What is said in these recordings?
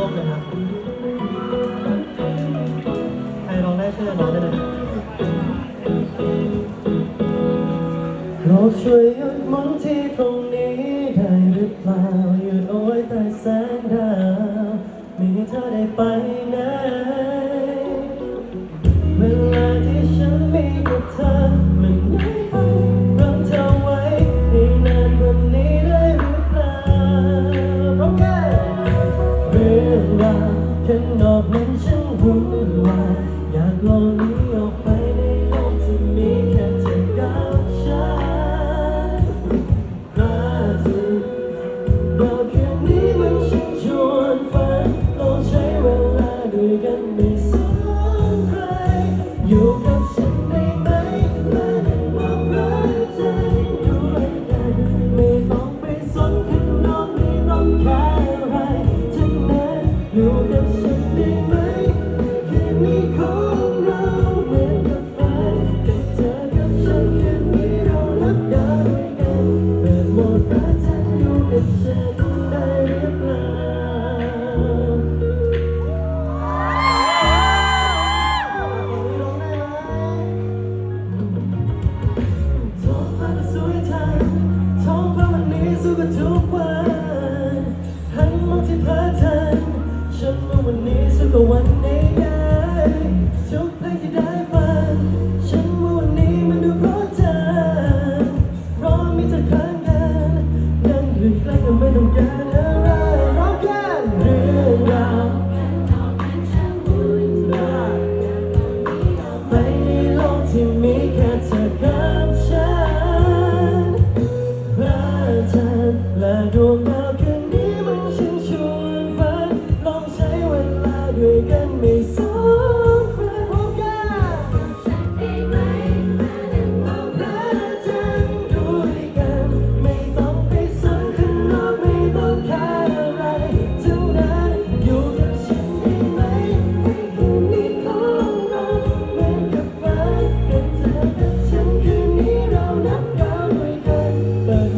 ้มนะครับใครร้องได้ช่วยร้องได้เลยรัเราช่วยหยุดมุนที่ตรงนี้ได้หรือเปล่าหยุดโอาไว้ใต้แสงดาวมีเธอได้ไปไหนเวลาที่ฉันมีกับเธอ ข้างนอกนั้นฉันวุ่นวายอยากลองนี้ออกไปในโลกที่มีแค่เธอกับฉันราตรีเราคืนนี้มันชักชวนฝันลองใช้เวลาด้วยกันไม่สนใครอยู่ ก็ทุ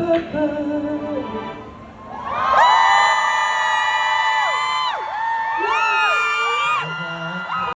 above.